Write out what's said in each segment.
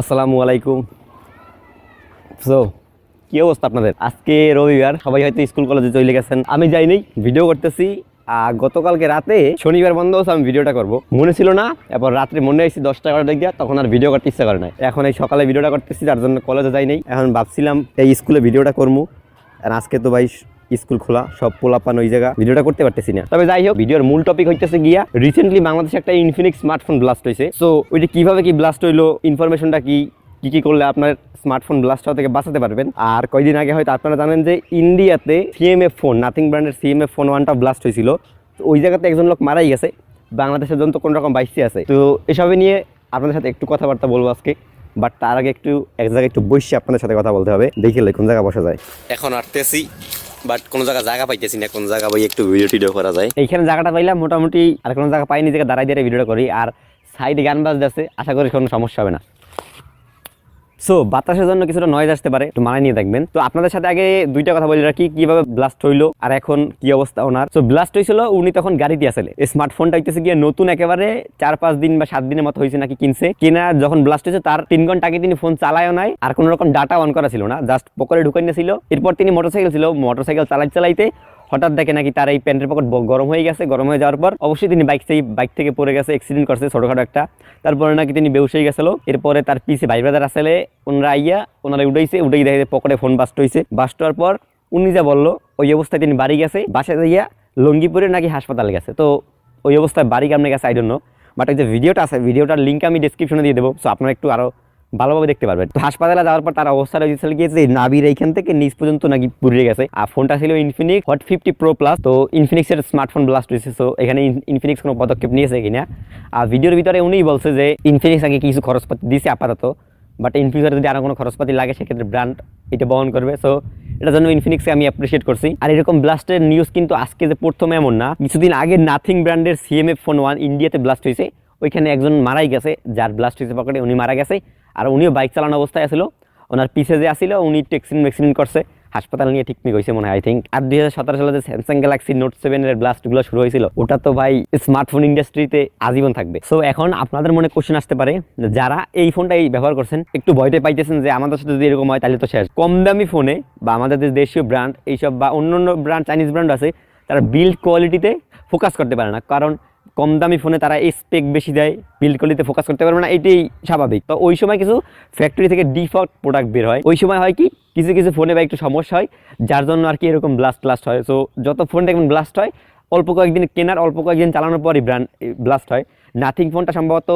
আসসালামু আলাইকুম। সো কি অবস্থা আপনাদের? আজকে রবিবার, সবাই হয়তো স্কুল, কলেজে চলে গেছেন। আমি যাইনি, ভিডিও করতেছি। আর গতকালকে রাতে শনিবার বন্ধ হচ্ছে আমি ভিডিওটা করব। মনে ছিল না, এরপর রাত্রে মনে হয়েছে দশটা এগারোটা দিকে তখন আর ভিডিও করতে ইচ্ছা করে না এখন এই সকালে ভিডিওটা করতেছি তার জন্য কলেজে যাই নাই এখন ভাবছিলাম এই স্কুলে ভিডিওটা করব আর আজকে তো ভাই স্কুল খোলা, সব পোলাপান ওই জায়গা। ভিডিওটা করতে পারতেছি না। তবে যাই হোক, ভিডিওর মূল টপিক হইতেছে গিয়া রিসেন্টলি বাংলাদেশে একটা ইনফিনিক্স স্মার্টফোন ব্লাস্ট হয়েছে সো ওইটা কীভাবে কি ব্লাস্ট হইল ইনফরমেশনটা কি কি কি করলে আপনার স্মার্টফোন ব্লাস্ট হওয়া থেকে বাঁচাতে পারবেন? আর কয়দিন আগে হয়তো আপনারা জানেন যে ইন্ডিয়াতে সিএমএফ ফোন নাথিং ব্র্যান্ডের সিএমএফ ফোন ওয়ানটা ব্লাস্ট হয়েছিল তো ওই জায়গাতে একজন লোক মারাই গেছে। বাংলাদেশের জন্য তো কোনো রকম বাইসি আছে। তো এসবে নিয়ে আপনাদের সাথে একটু কথাবার্তা বলব আজকে। বাট তার আগে একটু, এক জায়গায় একটু বসে আপনাদের সাথে কথা বলতে হবে। দেখে কোন জায়গায় বসা যায়। এখন আটতেছি বাট কোনো জায়গা জায়গা পাইতেছি না, কোন জায়গা বই একটু ভিডিও টিডিও করা যায়। এইখানে জায়গাটা পাইলাম মোটামুটি আর কোন জায়গা পাইনি জায়গা দাঁড়াই দাঁড়িয়ে ভিডিওটা করি। আর সাইডে গান বাজতেছে, আশা করি কোনো সমস্যা হবে না। সো বাতাসের জন্য কিছুটা নয়েজ আসতে পারে, একটু মানায় নিয়ে দেখবেন। তো আপনাদের সাথে আগে দুইটা কথা বলি রাখি কীভাবে ব্লাস্ট হইল আর এখন কি অবস্থা ওনার? তো ব্লাস্ট হয়েছিল উনি তখন গাড়িতে আসলে। স্মার্টফোনটা হইতেছে গিয়ে নতুন একেবারে চার পাঁচ দিন বা সাত দিনের মতো হয়েছে নাকি কিনছে। কিনা যখন ব্লাস্ট হয়েছে তার তিন ঘণ্টা আগে তিনি ফোন চালায়ও নাই আর কোনো রকম ডাটা অন করা ছিল না জাস্ট পকেটে ঢুকাই ছিল এরপর তিনি মোটরসাইকেল ছিল মোটরসাইকেল চালাই চালাইতে হঠাৎ দেখে নাকি তার এই প্যান্টের পকেট গরম হয়ে গেছে, গরম হয়ে যাওয়ার পর অবশ্যই তিনি বাইক সেই বাইক থেকে পড়ে গেছে অ্যাক্সিডেন্ট করছে ছোটখাটো একটা। তারপরে নাকি তিনি বেউস হয়ে গেছিল। এরপরে তার পিছে ভাই ব্রাদার আসলে ওনারা আইয়া ওনারা উঠাইছে, উঠেই দেখে পকেটে ফোন বাস্ট হয়েছে বাস্ট হওয়ার পর উনি যা বলল, ওই অবস্থায় তিনি বাড়ি গেছে, বাসায় যাইয়া লঙ্গিপুরে নাকি হাসপাতালে গেছে। তো ওই অবস্থায় বাড়ি কেমনে গেছে আই জন্য বাট এই যে ভিডিওটা আছে ভিডিওটার লিঙ্ক আমি ডিসক্রিপশনে দিয়ে দেবো। সো আপনারা একটু আরও ভালোভাবে দেখতে পারবেন তো হাসপাতালে যাওয়ার পর তার অবস্থা হয়েছিল গিয়েছে যে নাভির এইখান থেকে নিচ পর্যন্ত নাকি পুড়ে গেছে। আর ফোনটা ছিল Infinix hot fifty pro plus তো ইনফিনিক্সের স্মার্টফোন ব্লাস্ট হয়েছে সো এখানে ইনফিনিক্স কোনো পদক্ষেপ নিয়েছে কিনা। আর ভিডিওর ভিতরে উনিই বলছে যে ইনফিনিক্স আগে কিছু খরচপাতি দিয়েছে আপাতত বাট ইন ফিউচারে যদি আরও কোনো খরচপাতি লাগে, সেক্ষেত্রে ব্র্যান্ড এটা বহন করবে। সো এটার জন্য ইনফিনিক্সকে আমি অ্যাপ্রিসিয়েট করছি। আর এরকম ব্লাস্টের নিউজ কিন্তু আজকে যে প্রথম এমন না, কিছুদিন আগে নাথিং ব্র্যান্ডের সিএমএফ ফোন ওয়ান ইন্ডিয়াতে ব্লাস্ট হয়েছে। ওইখানে একজন মারাই গেছে, যার ব্লাস্ট হয়েছে পকেটে, উনি মারা গেছে। আর উনিও বাইক চালানো অবস্থায় আসলো ওনার পিছে যে আসিল উনি একটু অ্যাক্সিডেন্ট ম্যাক্সিডেন্ট করছে। হাসপাতাল নিয়ে ঠিক হয়েছে মনে হয় আই থিঙ্ক আর দুই হাজার সতেরো সালে যে স্যামসাং গ্যালাক্সি নোট সেভেনের ব্লাস্টগুলো শুরু হয়েছিল, ওটা তো ভাই স্মার্টফোন ইন্ডাস্ট্রিতে আজীবন থাকবে। সো এখন আপনাদের মনে কোশ্চেন আসতে পারে যারা এই ফোনটা এই ব্যবহার করছেন, একটু ভয়তে পাইতেছেন যে আমাদের সাথে যদি এরকম হয়, তাহলে তো শেষ। কম দামি ফোনে বা আমাদের যে দেশীয় ব্র্যান্ড এইসব বা অন্য অন্য ব্র্যান্ড চাইনিজ ব্র্যান্ড আছে, তারা বিল্ড কোয়ালিটিতে ফোকাস করতে পারে না। কারণ কম দামি ফোনে তারা স্পেক বেশি দেয় বিল্ড কোয়ালিটিতে ফোকাস করতে পারবে না, এটাই স্বাভাবিক। তো ওই সময় কিছু ফ্যাক্টরি থেকে ডিফল্ট প্রোডাক্ট বের হয়। ওই সময় হয় কি, কিছু কিছু ফোনে বা একটু সমস্যা হয়, যার জন্য আর কি এরকম ব্লাস্ট ব্লাস্ট হয়। সো যত ফোন দেখবেন ব্লাস্ট হয়, অল্প কয়েকদিন কেনার, অল্প কয়েকদিন চালানোর পরই ব্র্যান্ড ব্লাস্ট হয়। নাথিং ফোনটা সম্ভবত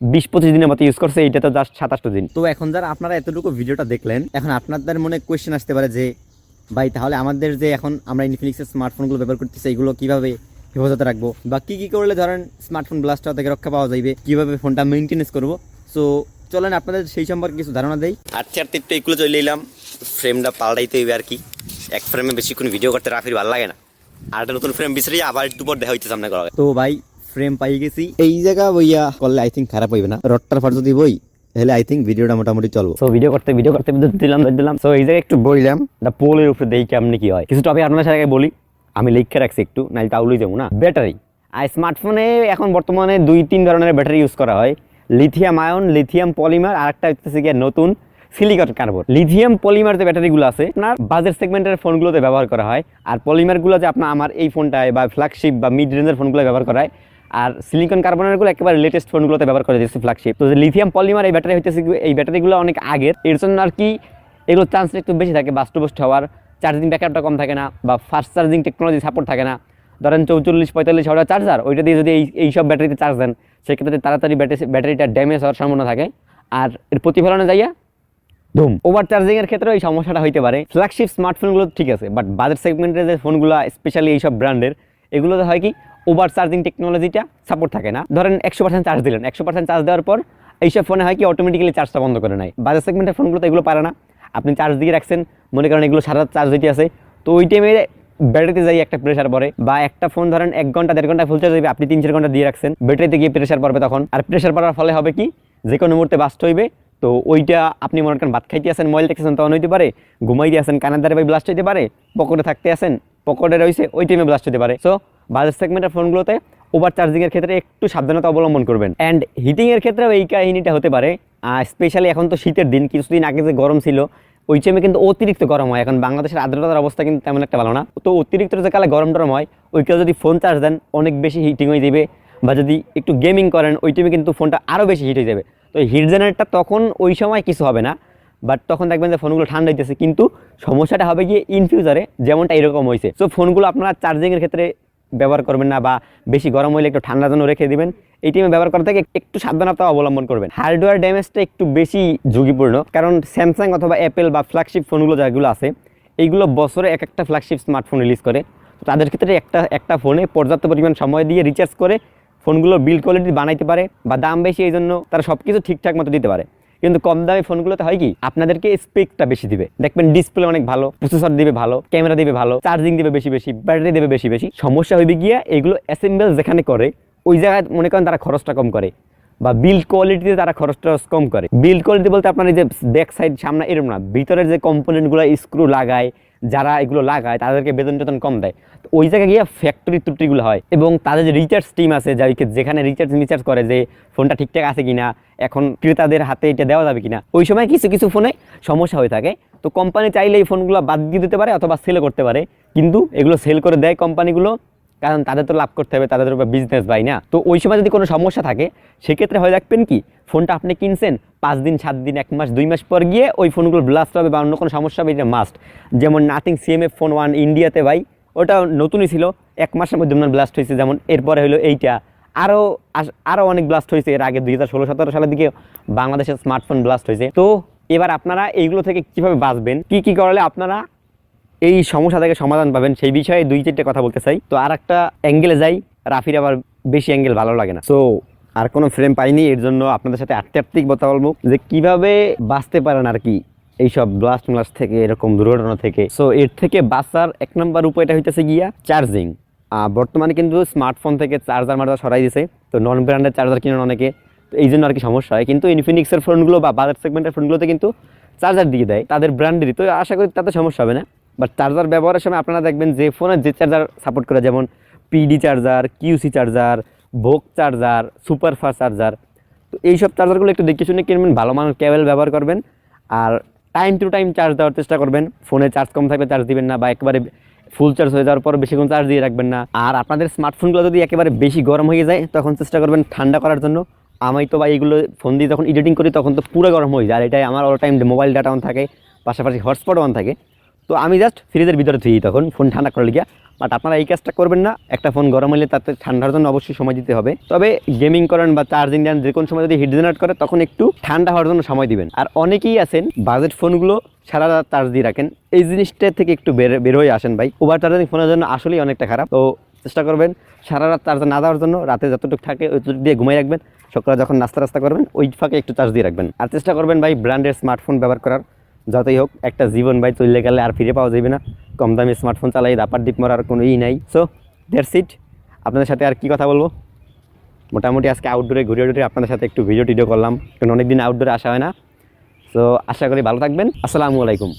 বিশ পঁচিশ দিনের মতো ইউজ করছে এইটা তো জাস্ট সাতাশটা দিন। তো এখন যারা আপনারা এতটুকু ভিডিওটা দেখলেন, এখন আপনাদের মনে কোয়েশ্চেন আসতে পারে যে, ভাই তাহলে আমাদের যে এখন আমরা ইনফিনিক্সের স্মার্টফোনগুলো ব্যবহার করতেছি, এগুলো কীভাবে হেফাজতে রাখব। বা কি কি করলে ধরেন স্মার্টফোন ব্লাস্ট থেকে রক্ষা পাওয়া যাবে কীভাবে ফোনটা মেনটেনেন্স করব? সো চলেন আপনাদের সেই সম্পর্কে কিছু ধারণা দেই। আটটি আটটি একটু এগুলো চলে এলাম ফ্রেমটা পাল্টাইতে হইবে আর কি। এক ফ্রেমে বেশিক্ষণ ভিডিও করতে রাফির ভালো লাগে না। আর একটা নতুন ফ্রেম বিচারি আবার একটু পর দেখা হইতে সামনে করা তো ভাই ফ্রেম পাই গেছি। এই জায়গা বইয়া করলে আই থিঙ্ক খারাপ হইবে না। রট্টার ফাট যদি বই তাহলে আই থিঙ্ক ভিডিওটা মোটামুটি চলবো। তো ভিডিও করতে ভিডিও করতে দিলাম দিলাম। তো এই জায়গায় একটু বললাম দা পোলের উপরে দেখি কেমনি কি হয়। কিছু টপিক আপনার সাথে বলি। আমি লিখে রাখছি একটু নাইলে তাহলেই যাব না। ব্যাটারি। আর স্মার্টফোনে এখন বর্তমানে দুই, তিন ধরনের ব্যাটারি ইউজ করা হয়। লিথিয়াম আয়ন, লিথিয়াম পলিমার, আর একটা হচ্ছে গিয়ে নতুন সিলিকন কার্বন লিথিয়াম পলিমার যে ব্যাটারিগুলো আছে, আপনার বাজেট সেগমেন্টের ফোনগুলোতে ব্যবহার করা হয়। আর পলিমারগুলো যে আপনার আমার এই ফোনটায় বা ফ্ল্যাগশিপ বা মিড রেঞ্জের ফোনগুলো ব্যবহার করা হয়, আর সিলিকন কার্বনেরগুলো একেবারে লেটেস্ট ফোনগুলোতে ব্যবহার করা যাচ্ছে ফ্ল্যাগশিপ তো লিথিয়াম পলিমার এই ব্যাটারি কি- এই ব্যাটারিগুলো অনেক আগের। এর জন্য আর কি এগুলো চান্স একটু বেশি থাকে বাস্টবস্ট হওয়ার চার্জিং ব্যাকআপটা কম থাকে না বা ফাস্ট চার্জিং টেকনোলজি সাপোর্ট থাকে না। ধরেন চৌচল্লিশ পঁয়তাল্লিশ হাজার চার্জার ওইটা দিয়ে যদি এই এইসব ব্যাটারিতে চার্জ দেন সেক্ষেত্রে তাড়াতাড়ি ব্যাটারি ব্যাটারিটা ড্যামেজ হওয়ার সম্ভাবনা থাকে। আর এর প্রতিফলনে যাইয়া ধুম। ওভার চার্জিং এর ক্ষেত্রে এই সমস্যাটা হইতে পারে। ফ্ল্যাগশিপ স্মার্টফোনগুলো ঠিক আছে বাট বাজার সেগমেন্টের যে ফোনগুলো স্পেশালি এইসব ব্র্যান্ডের এগুলোতে হয় কি ওভার চার্জিং টেকনোলজিটা সাপোর্ট থাকে না। ধরেন একশো পার্সেন্ট চার্জ দিলেন একশো পার্সেন্ট চার্জ দেওয়ার পর এইসব ফোনে হয় কি অটোমেটিক্যালি চার্জটা বন্ধ করে নেয়। বাজার সেগমেন্টের ফোনগুলোতে এগুলো পারে না। আপনি চার্জ দিয়ে রাখছেন, মনে করেন এগুলো সারা চার্জ দিতে আছে, তো ওই টাইমে ব্যাটারিতে যাই একটা প্রেশার পড়ে, বা একটা ফোন ধরেন এক ঘণ্টা, দেড় ঘণ্টা ফুল চার্জ দিবে আপনি তিন চার ঘণ্টা দিয়ে রাখছেন ব্যাটারিতে গিয়ে প্রেশার পড়বে তখন। আর প্রেশার পড়ার ফলে হবে কি? যে কোনো মুহূর্তে বাস্ট হইবে, তো ওইটা আপনি মনে করেন ভাত খাইতে আসেন মোবাইল দেখতেছেন, তখন হইতে পারে ঘুমাই দিয়ে আসেন কানের দ্বারে ব্লাস্ট হইতে পারে, পকেটে থাকতে আসেন পকেটে রয়েছে, ওই টাইমে ব্লাস্ট হতে পারে। সো বাজার সেগমেন্টের ফোনগুলোতে ওভার চার্জিংয়ের ক্ষেত্রে একটু সাবধানতা অবলম্বন করবেন। অ্যান্ড হিটিংয়ের ক্ষেত্রেও এই কাহিনীটা হতে পারে স্পেশালি এখন তো শীতের দিন, কিছুদিন আগে যে গরম ছিল, ওই টাইমে কিন্তু অতিরিক্ত গরম হয়। এখন বাংলাদেশের আর্দ্রতার অবস্থা কিন্তু তেমন একটা ভালো না। তো অতিরিক্ত যে কালে গরম টরম হয়, ওই কালে যদি ফোন চার্জ দেন, অনেক বেশি হিটিং হয়ে যাবে। বা যদি একটু গেমিং করেন, ওই টাইমে কিন্তু ফোনটা আরও বেশি হিট হয়ে যাবে। তো হিট জেনারেটটা তখন ওই সময় কিছু হবে না। বাট তখন দেখবেন যে ফোনগুলো ঠান্ডা হইতেছে। কিন্তু সমস্যাটা হবে গিয়ে ইন ফিউচারে যেমনটা এরকম হয়েছে সো ফোনগুলো আপনারা চার্জিংয়ের ক্ষেত্রে ব্যবহার করবেন না বা বেশি গরম হলে একটু ঠান্ডা জন্য রেখে দিবেন। এই টাইমে ব্যবহার করা থেকে একটু সাবধানতা অবলম্বন করবেন। হার্ডওয়্যার ড্যামেজটা একটু বেশি ঝুঁকিপূর্ণ, কারণ স্যামসাং অথবা অ্যাপেল বা ফ্ল্যাগশিপ ফোনগুলো যেগুলো আছে, এইগুলো বছরে এক একটা ফ্ল্যাগশিপ স্মার্টফোন রিলিজ করে। তাদের ক্ষেত্রে একটা একটা ফোনে পর্যাপ্ত পরিমাণ সময় দিয়ে রিচার্জ করে ফোনগুলো বিল কোয়ালিটি বানাইতে পারে বা দাম বেশি, এই জন্য তারা সব কিছু ঠিকঠাক মতো দিতে পারে। কিন্তু কম দামি ফোনগুলোতে হয় কি, আপনাদেরকে স্পেকটা বেশি দিবে। দেখবেন ডিসপ্লে অনেক ভালো প্রসেসর দিবে ভালো ক্যামেরা দিবে ভালো চার্জিং দিবে বেশি বেশি ব্যাটারি দেবে বেশি বেশি। সমস্যা হইবে গিয়া এগুলো অ্যাসেম্বল যেখানে করে ওই জায়গায় মনে করেন তারা খরচটা কম করে বা বিল্ড কোয়ালিটিতে তারা খরচটা কম করে। বিল্ড কোয়ালিটি বলতে আপনার এই যে ব্যাক সাইড সামনে এরকম না, ভিতরের যে কম্পোনেন্টগুলো স্ক্রু লাগায়, যারা এগুলো লাগায়, তাদেরকে বেতন টেতন কম দেয়। তো ওই জায়গায় গিয়ে ফ্যাক্টরি ত্রুটিগুলো হয় এবং তাদের যে রিচার্জ টিম আছে যাদেরকে যেখানে রিচার্জ রিচার্জ করে যে ফোনটা ঠিকঠাক আছে কিনা, এখন ক্রেতাদের হাতে এটা দেওয়া যাবে কিনা, ওই সময় কিছু কিছু ফোনে সমস্যা হয়ে থাকে। তো কোম্পানি চাইলে এই ফোনগুলো বাদ দিয়ে দিতে পারে অথবা সেল করতে পারে, কিন্তু এগুলো সেল করে দেয় কোম্পানিগুলো কারণ তাদের তো লাভ করতে হবে, তাদের তো বিজনেস বাই না? তো ওই সময় যদি কোনো সমস্যা থাকে, সেক্ষেত্রে হয়ে রাখবেন কি? ফোনটা আপনি কিনছেন, পাঁচ দিন, সাত দিন, এক মাস, দুই মাস পর গিয়ে ওই ফোনগুলো ব্লাস্ট হবে বা অন্য কোনো সমস্যা হবে, এটা মাস্ট যেমন নাথিং সিএমএফ ফোন ওয়ান ইন্ডিয়াতে ভাই, ওটা নতুনই ছিল, এক মাসের মধ্যে মনে ব্লাস্ট হয়েছে, যেমন এরপরে হলো এইটা। আরও আরও অনেক ব্লাস্ট হয়েছে, এর আগে দুই হাজার ষোলো, সতেরো সালের দিকে বাংলাদেশের স্মার্টফোন ব্লাস্ট হয়েছে। তো এবার আপনারা এইগুলো থেকে কীভাবে বাঁচবেন? কি কি করলে আপনারা এই সমস্যা থেকে সমাধান পাবেন, সেই বিষয়ে দুই চারটে কথা বলতে চাই। তো আর একটা অ্যাঙ্গেলে যাই, রাফির আবার বেশি অ্যাঙ্গেল ভালো লাগে না। সো আর কোনো ফ্রেম পাইনি, এর জন্য আপনাদের সাথে আটতেই কথা বলব, যে কীভাবে বাঁচতে পারেন আর কি এইসব ব্লাস্ট ব্লাস্ট থেকে, এরকম দুর্ঘটনা থেকে। সো এর থেকে বাঁচার এক নম্বর উপায়টা হইতেছে গিয়া চার্জিং বর্তমানে কিন্তু স্মার্টফোন থেকে চার্জার মার্জার সরাই দিছে, তো নন ব্র্যান্ডের চার্জার কিনেন অনেকে, তো এই জন্য আর কি সমস্যা হয়। কিন্তু ইনফিনিক্সের ফোনগুলো বা বাজার সেগমেন্টের ফোনগুলোতে কিন্তু চার্জার দিয়ে দেয়, তাদের ব্র্যান্ডেরই তো আশা করি তাতে সমস্যা হবে না। বাট চার্জার ব্যবহারের সময় আপনারা দেখবেন যে ফোনের যে চার্জার সাপোর্ট করে, যেমন PD charger QC charger VOOC charger super fast charger তো এইসব চার্জারগুলো একটু দেখে শুনে কিনবেন, ভালো মানের কেবল ব্যবহার করবেন আর টাইম টু টাইম চার্জ দেওয়ার চেষ্টা করবেন। ফোনে চার্জ কম থাকলে চার্জ দিবেন না বা একেবারে ফুল চার্জ হয়ে যাওয়ার পর বেশিক্ষণ চার্জ দিয়ে রাখবেন না। আর আপনাদের স্মার্টফোনগুলো যদি একেবারে বেশি গরম হয়ে যায়, তখন চেষ্টা করবেন ঠান্ডা করার জন্য। আমি তো বা এইগুলো ফোন দিয়ে যখন এডিটিং করি, তখন তো পুরো গরম হয়ে যায়। আর এটাই আমার all time mobile data on থাকে, পাশাপাশি হটস্পট অন থাকে। তো আমি জাস্ট ফ্রিজের ভিতরে থুই তখন ফোন ঠান্ডা করে লিখা বাট আপনারা এই কাজটা করবেন না, একটা ফোন গরম হলে তাতে ঠান্ডার জন্য অবশ্যই সময় দিতে হবে। তবে গেমিং করেন বা চার্জিং দেন, যে কোনো সময় যদি হিট জেনারেট করে, তখন একটু ঠান্ডা হওয়ার জন্য সময় দিবেন। আর অনেকেই আছেন বাজেট ফোনগুলো সারা রাত চার্জ দিয়ে রাখেন। এই জিনিসটা থেকে একটু বের বের হয়ে আসেন ভাই। ওভার চার্জিং ফোনের জন্য আসলেই অনেকটা খারাপ। তো চেষ্টা করবেন, সারা রাত চার্জ না দেওয়ার জন্য, রাতে যতটুকু থাকে ওইটুকু দিয়ে ঘুমাই রাখবেন। সকালে যখন নাস্তা রাস্তা করবেন, ওই ফাঁকে একটু চার্জ দিয়ে রাখবেন। আর চেষ্টা করবেন ভাই ব্র্যান্ডের স্মার্টফোন ব্যবহার করার। যতই হোক, একটা জীবন ভাই চলে গেলে আর ফিরে পাওয়া যাবে না। কম দামি স্মার্টফোন চালাই, দাপার ডিপ মারার কোনো ই নাই। সো দ্যাটস সিট আপনাদের সাথে আর কি কথা বলব? মোটামুটি আজকে আউটডোরে ঘুরে ঘুরে আপনাদের সাথে একটু ভিডিও টিডিও করলাম, কারণ অনেকদিন আউটডোরে আসা হয় না। সো আশা করি ভালো থাকবেন। আসসালামু আলাইকুম।